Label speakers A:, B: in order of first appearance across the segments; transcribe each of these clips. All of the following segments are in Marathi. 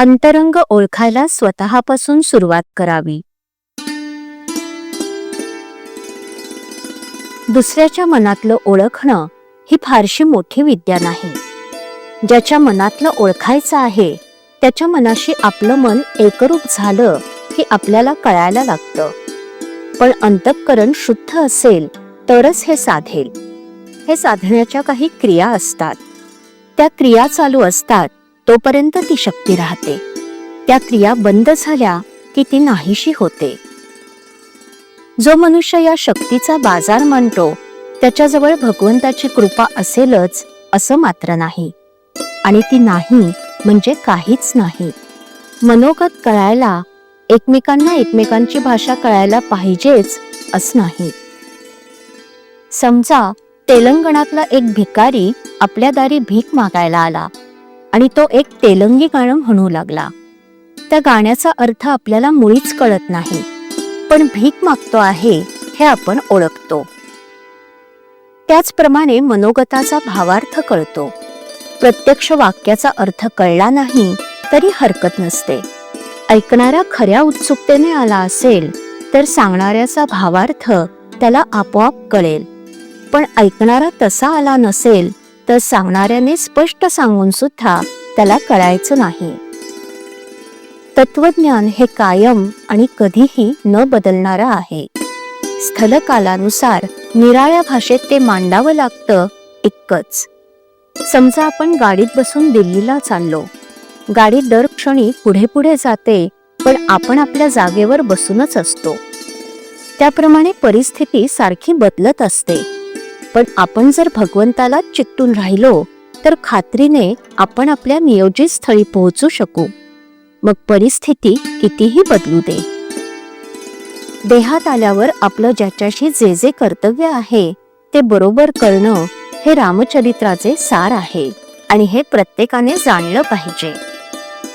A: अंतरंग ओळखायला स्वतःपासून सुरुवात करावी. दुसऱ्याच्या मनातलं ओळखणं ही फारशी मोठी विद्या नाही. ज्याच्या मनातलं ओळखायचं आहे त्याच्या मनाशी आपलं मन एकरूप झालं की आपल्याला कळायला लागतं. पण अंतःकरण शुद्ध असेल तरच हे साधेल. हे साधण्याच्या काही क्रिया असतात. त्या क्रिया चालू असतात तोपर्यंत ती शक्ती राहते. त्या क्रिया बंद झाल्या की ती नाहीशी होते. जो मनुष्य या शक्तीचा बाजार मानतो त्याच्याजवळ भगवंताची कृपा असेलच असं मात्र नाही. आणि ती नाही म्हणजे काहीच नाही. मनोगत कळायला एकमेकांना एकमेकांची भाषा कळायला पाहिजेच असं नाही. समजा तेलंगणातला एक भिकारी आपल्या दारी भीक मागायला आला. आणि तो एक तेलंगी गाणं म्हणू लागला. त्या गाण्याचा अर्थ आपल्याला मुळीच कळत नाही पण भीक मागतो आहे हे आपण ओळखतो. त्याचप्रमाणे मनोगताचा भावार्थ कळतो. प्रत्यक्ष वाक्याचा अर्थ कळला नाही तरी हरकत नसते. ऐकणारा खऱ्या उत्सुकतेने आला असेल तर सांगणाऱ्याचा भावार्थ त्याला आपोआप कळेल. पण ऐकणारा तसा आला नसेल तर सांगणाऱ्याने स्पष्ट सांगून सुद्धा त्याला कळायचं नाही. तत्वज्ञान हे कायम आणि कधीही न बदलणारं आहे. स्थलकालानुसार निराळ्या भाषेत ते मांडावं लागतं इतकंच समजा आपण गाडीत बसून दिल्लीला चाललो. गाडी दर क्षणी पुढे पुढे जाते पण आपण आपल्या जागेवर बसूनच असतो. त्याप्रमाणे परिस्थिती सारखी बदलत असते. पण आपण जर भगवंताला चिकटून राहिलो तर खात्रीने आपण आपल्या नियोजित स्थळी पोहोचू शकू. मग परिस्थिती कितीही बदलू दे. देहात आल्यावर आपलं ज्याच्याशी जे जे कर्तव्य आहे ते बरोबर करणं हे रामचरित्राचे सार आहे आणि हे प्रत्येकाने जाणलं पाहिजे.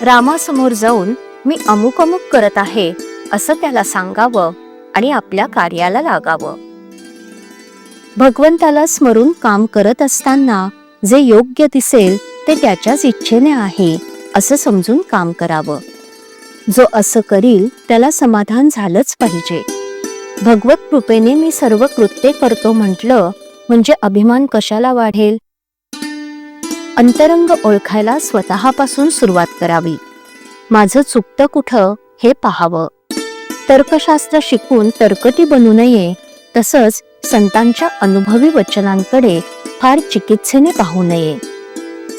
A: रामासमोर जाऊन मी अमुक अमुक करत आहे असं त्याला सांगावं आणि आपल्या कार्याला लागावं. भगवंताला स्मरून काम करत असताना जे योग्य दिसेल ते त्याच्याच इच्छेने आहे असं समजून काम करावं. जो असं करील त्याला समाधान झालंच पाहिजे. भगवत कृपेने मी सर्व कृत्ये करतो म्हटलं म्हणजे अभिमान कशाला वाढेल? अंतरंग ओळखायला स्वतःपासून सुरुवात करावी. माझं चुकतं कुठं हे पाहावं. तर्कशास्त्र शिकून तर्कटी बनू नये तसंच संतांच्या अनुभवी वचनांकडे फार चिकित्सेने पाहू नये.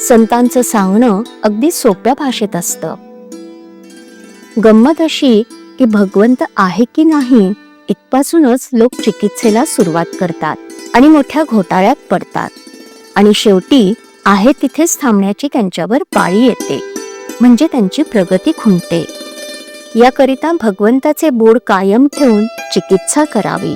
A: संतांचं सांगणं अगदी सोप्या भाषेत असतं. गंमत अशी की भगवंत आहे की नाही इथपासूनच लोक चिकित्सेला सुरुवात करतात आणि मोठ्या घोटाळ्यात पडतात. आणि शेवटी आहे तिथेच थांबण्याची त्यांच्यावर पाळी येते म्हणजे त्यांची प्रगती खुंटते. याकरिता भगवंताचे बोर्ड कायम ठेवून चिकित्सा करावी.